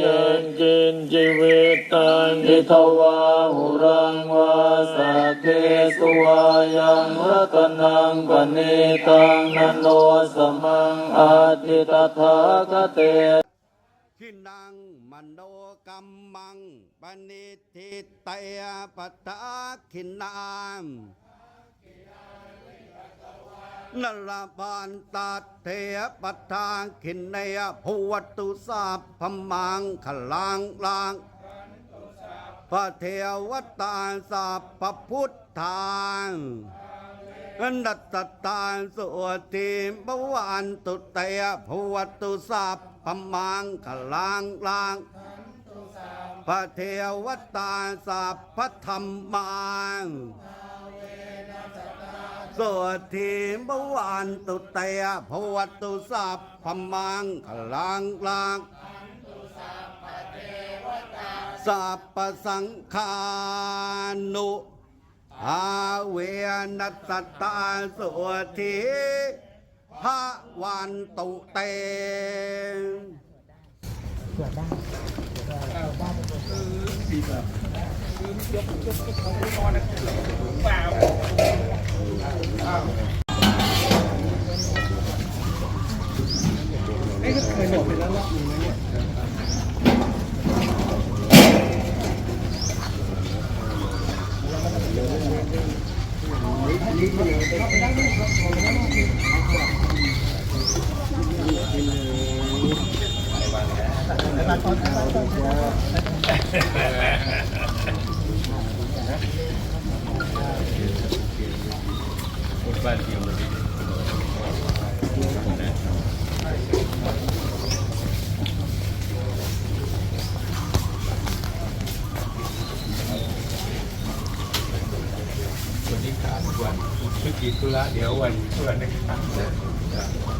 เกินกินชีวิตตังทิทวาหุรังวาสักเคสุวายังรัตนังปณิตังนันโนสมังอาทิตถาคเตขินังมโนกัมมังปณิทิเตยปัตตาขินาม นลปานตัดเทปัตตาขินเนยภูวตุสาพพมังขลังลังพระเทวตาสัพพพุทธางนัตตาสุติบวันตุเตยภูวตุสาพพมังขลังลังพระเทวตาสัพพธรรมัง สวดทีบวานตุเตยภวตุสัพพมังขลังลังสัพพสังฆานุอาเวนัสตาสวดทีพระวันตุเตวั นนี้ขาดวันเมื่อกี้ธุระเดี๋ยววันเพื่อนนะครับ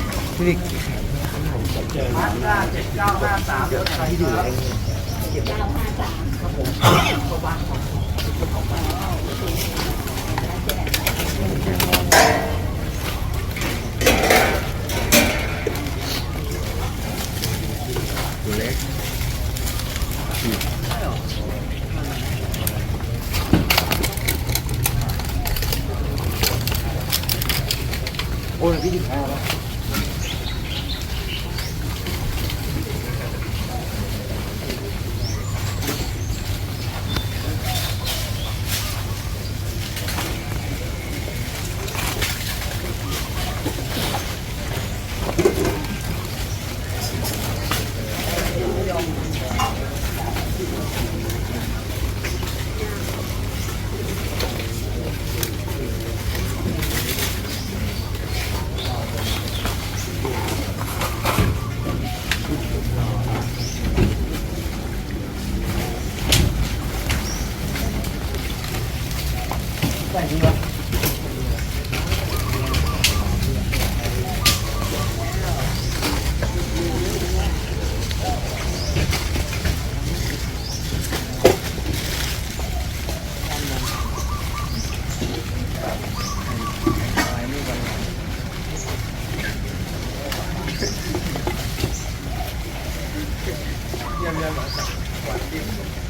ที่นี่ม Yang masak.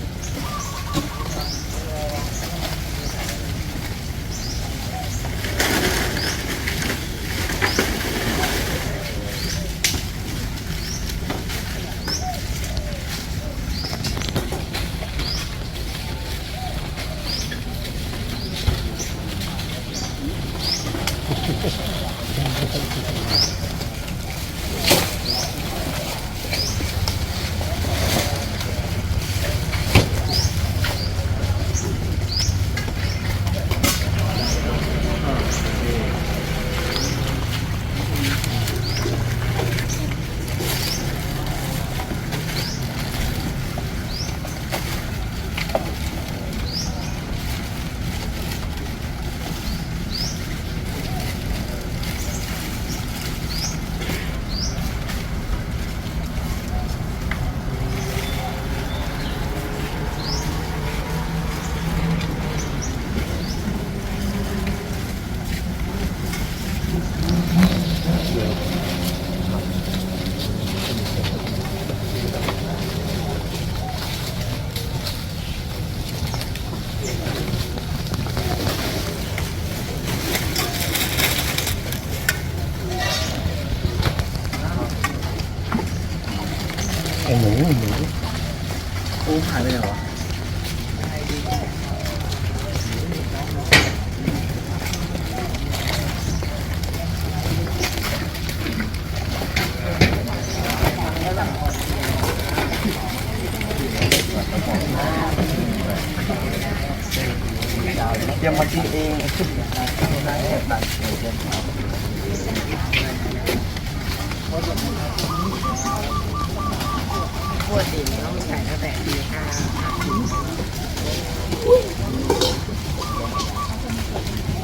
วดดินต้องใส่ตั้งแต่ตีห้า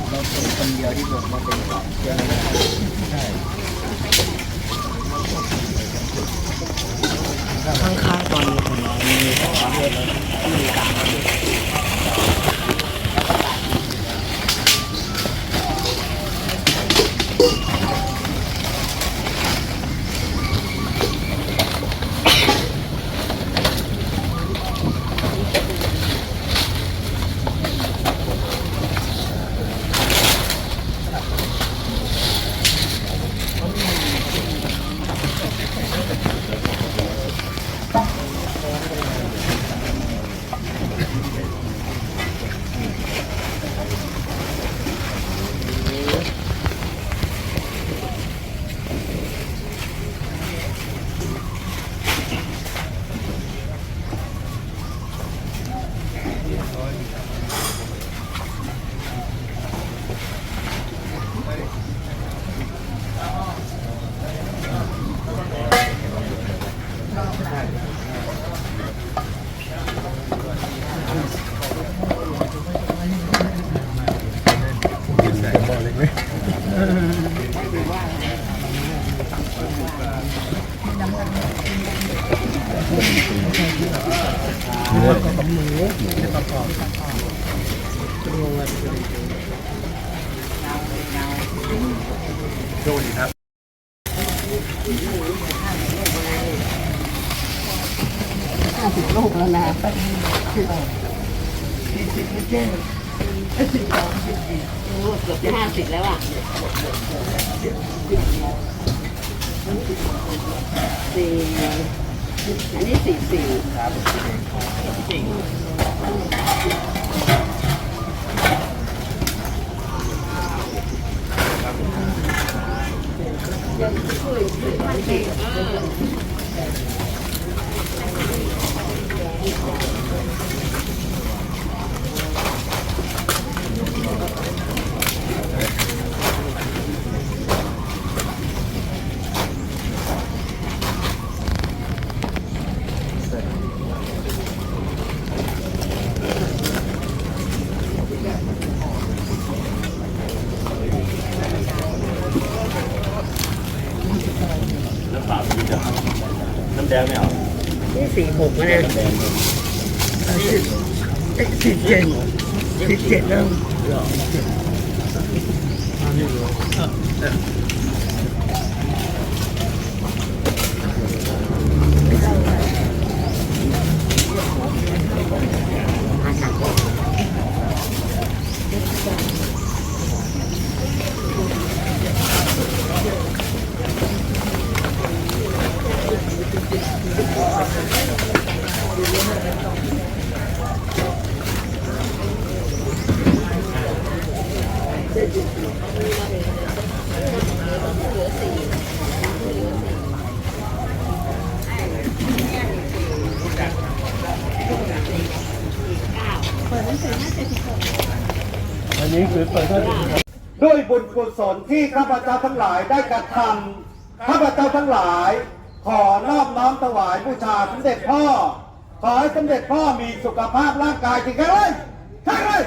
เราเป็นคนเดียวที่ผมมาเป็นเจ้าหน้าที่ใช่ข้างๆตอนนี้ผมมีข้อความเยอะเลยที่มีการ ห้าสิบลูกแล้วนะเกือบจะห้าสิบแล้วอะสี่อันนี้สี่สี่จริง Thank you. เปล่าดีจังน้ำแดงไม่เอาที่สี่หกนะน้ำแดงสิบเจ็ดสิบเจ็ดเริ่มอั ด้วยบุญกุศลที่ข้าพเจ้าทั้งหลายได้กระทำข้าพเจ้าทั้งหลาย ขอนอบน้อมถวายบูชาสมเด็จพ่อ ขอให้สมเด็จพ่อมีสุขภาพร่างกายที่แข็งแรงแข็งแรง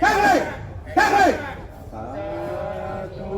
แข็งแรงแข็งแรงสาธุ